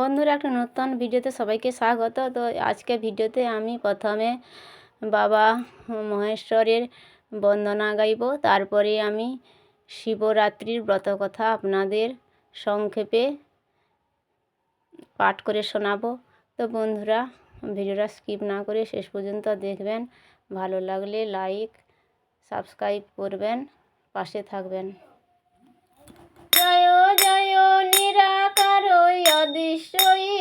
বন্ধুরা, একটা নতুন ভিডিওতে সবাইকে স্বাগত। তো আজকে ভিডিওতে আমি প্রথমে বাবা মহেশ্বরের বন্দনা গাইব, তারপরে আমি শিবরাত্রির ব্রত কথা আপনাদের সংক্ষেপে পাঠ করে শোনাবো। তো বন্ধুরা, ভিডিওটা স্কিপ না করে শেষ পর্যন্ত দেখবেন, ভালো লাগলে লাইক, সাবস্ক্রাইব করবেন, পাশে থাকবেন। অদৃশ্য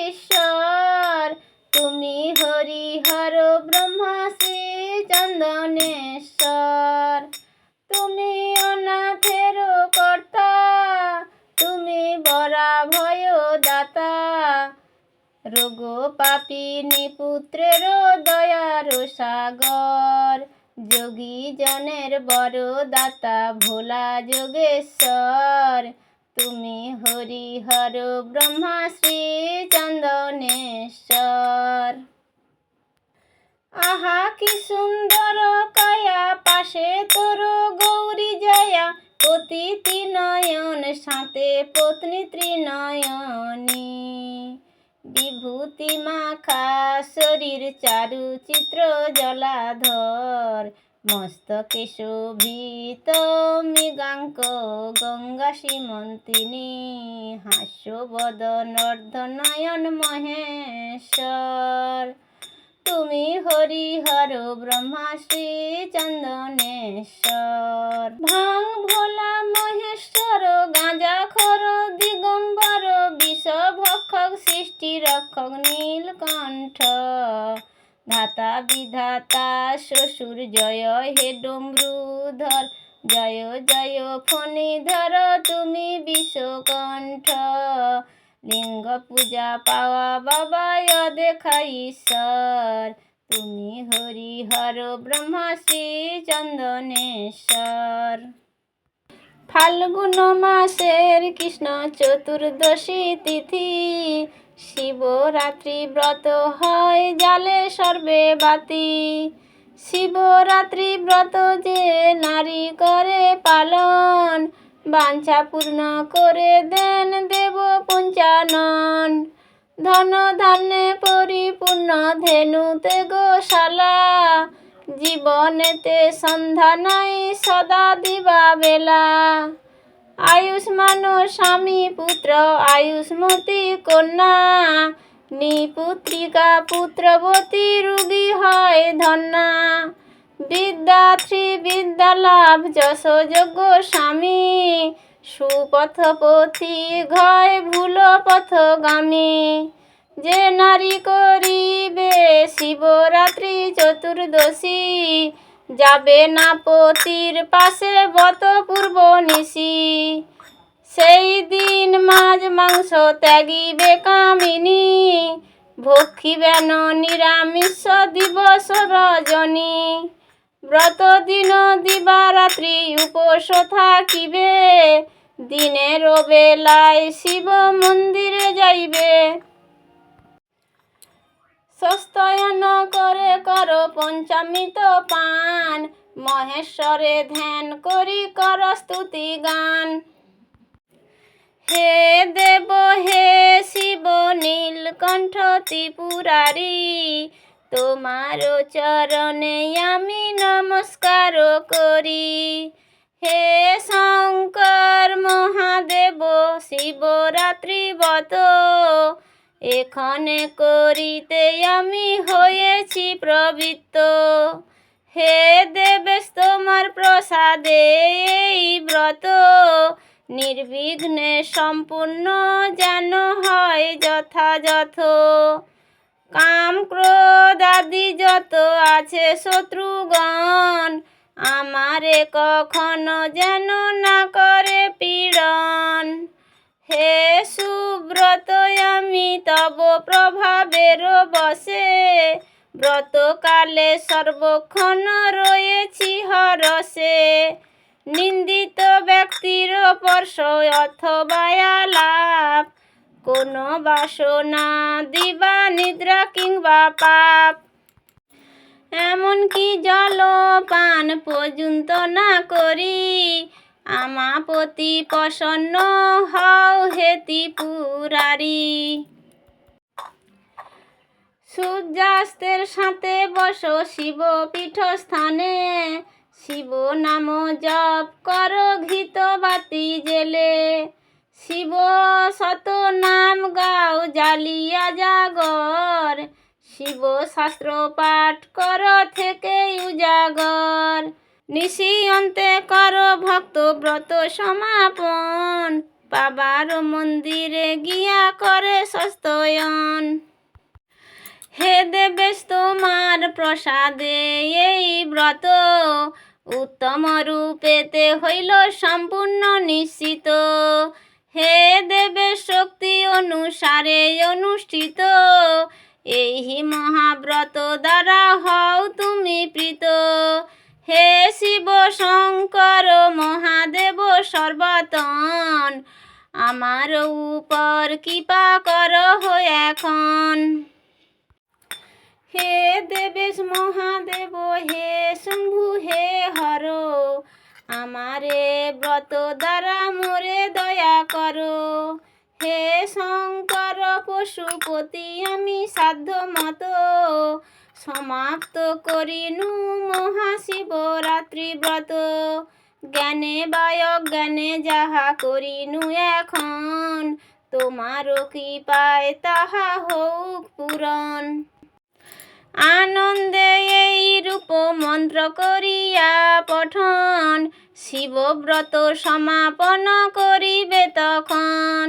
ঈশ্বর। তুমি হরিহর ব্রহ্মা, শ্রী চন্দনেশ্বর। তুমি অনাথের কর্তা, তুমি বরা ভয় দাতা। রোগ পাপিনী পুত্রের দয়ার সাগর। যোগী জনের বড় দাতা ভোলা যোগেশ্বর। তুমি হরিহর ব্রহ্মা শ্রী চন্দনেশ্বর। আহা কি সুন্দর কায়া, পাশে তোর গৌরী জয়া। পতিতি নয়ন, সাথে পত্নী ত্রিনয়নী। বিভূতি মাখা, শরীর চারু, চিত্র জলাধর। মস্তকে শোভিত মৃগাঙ্ক গঙ্গা সীমন্তিনী হাস্যবদন অর্ধনয়ন মহেশ্বর। তুমি হরিহর ব্রহ্মা শ্রী চন্দনেশ্বর। ভাং ভোলা মহেশ্বর, গাঁজা খর, দিগম্বর বিষ ভক্ষক সৃষ্টি রক্ষক নীলকণ্ঠ। ধাতা বিধাতা শ্বশুর জয় হে ডমরুধর। জয় জয় ফণিধর তুমি বিশ্বকণ্ঠ। লিঙ্গ পূজা পাওয়া বাবা দেখা ঈশ্বর। তুমি হরিহর ব্রহ্মা, শ্রী চন্দনেশ্বর। ফাল্গুন মাসের কৃষ্ণ চতুর্দশী তিথি শিবরাত্রি ব্রত হয়, জালে সর্বে বাতি। শিবরাত্রি ব্রত যে নারী করে পালন, বাঞ্ছা পূর্ণ করে দেন দেব পঞ্চানন। ধন ধান্যে পরিপূর্ণ ধেনুতে গোশালা, জীবনেতে সন্ধ্যা নাই, সদা দিবা বেলা। আয়ুষ্মান স্বামী পুত্র, আয়ুষ্মতী কন্যা নিপুত্রিকা পুত্রবতী রুগী হয় ধন্যা। বিদ্যার্থী বিদ্যালাভ যশযোগ্য স্বামী। সুপথপথী ঘয় ভুল পথগামী। যে নারী করিবে শিবরাত্রি চতুর্দশী, যাবে না পতির পাশে বত পূর্ব নিশি। মাংস ত্যাগিবে কামিনী ভক্ষিবেন নিরামিষ দিবস রজনী। ব্রত দিন দিবারাত্রি উপোস থাকিবে দিনের বেলায় শিব মন্দিরে যাইবে। সস্তয়ন করে কর পঞ্চমিত পান, মহেশ্বরে ধ্যান করি কর স্তুতি গান। হে দেব হে শিব নীলকণ্ঠ ত্রিপুরারি? তোমার চরণে আমি নমস্কার করি। হে শঙ্কর মহাদেব, শিবরাত্রি বত। এখানে করিতে আমি হয়েছি প্রবৃত্ত। হে দেবেশ, তোমার প্রসাদে এই ব্রত। নির্বিঘ্নে সম্পূর্ণ যেন হয় যথাযথ। কাম, ক্রোধ আদি যত আছে শত্রুগণ, আমারে কখনো যেন না করে পীড়ন। হে সুব্রত, আমি তব প্রভাবের বসে, ব্রতকালে সর্বক্ষণ রয়েছি হরসে। নিন্দিত ব্যক্তির পর্শ অথবা আলাপ কোনো বাসনা দিবা, নিদ্রা কিংবা পাপ। এমনকি জলপান পর্যন্ত না করি, আমা প্রতি প্রসন্ন হও হে ত্রিপুরারি। সূর্যাস্তের সাথে বস শিব পীঠস্থানে শিব নাম জপ কর ঘৃত বাতি জেলে। শিব শত নাম গাও জালিয়া জাগর। শিব শাস্ত্র পাঠ কর থেকে উজাগর। নিশিয়ন্তে কর ভক্ত ব্রত সমাপন। বাবার মন্দিরে গিয়া করে সস্তয়ন। হে দেবেশ তোমার প্রসাদে এই ব্রত। উত্তম রূপেতে হইল সম্পূর্ণ নিশ্চিত। হে দেবের শক্তি অনুসারে অনুষ্ঠিত। এই মহাব্রত দ্বারা হও তুমি প্রীত। হে শিব শঙ্কর মহাদেব সর্বতন। আমার উপর কৃপা কর এখন। হে দেবেশ মহাদেব, হে শম্ভু, হে হর, আমারে ব্রত দ্বারা মোরে দয়া করো। হে শঙ্কর পশুপতি, আমি সাধ্য মতো সমাপ্ত করিনু মহাশিবরাত্রি ব্রত। জ্ঞানে বায় জ্ঞানে যাহা করিনু এখন, তোমারও কি পায় তাহা হোক পূরণ। আনন্দে এই রূপ মন্ত্র করিয়া পঠন। শিবব্রত সমাপন করিবে তখন।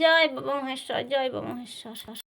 জয় মহেশ্বর জয় মহেশ্বর।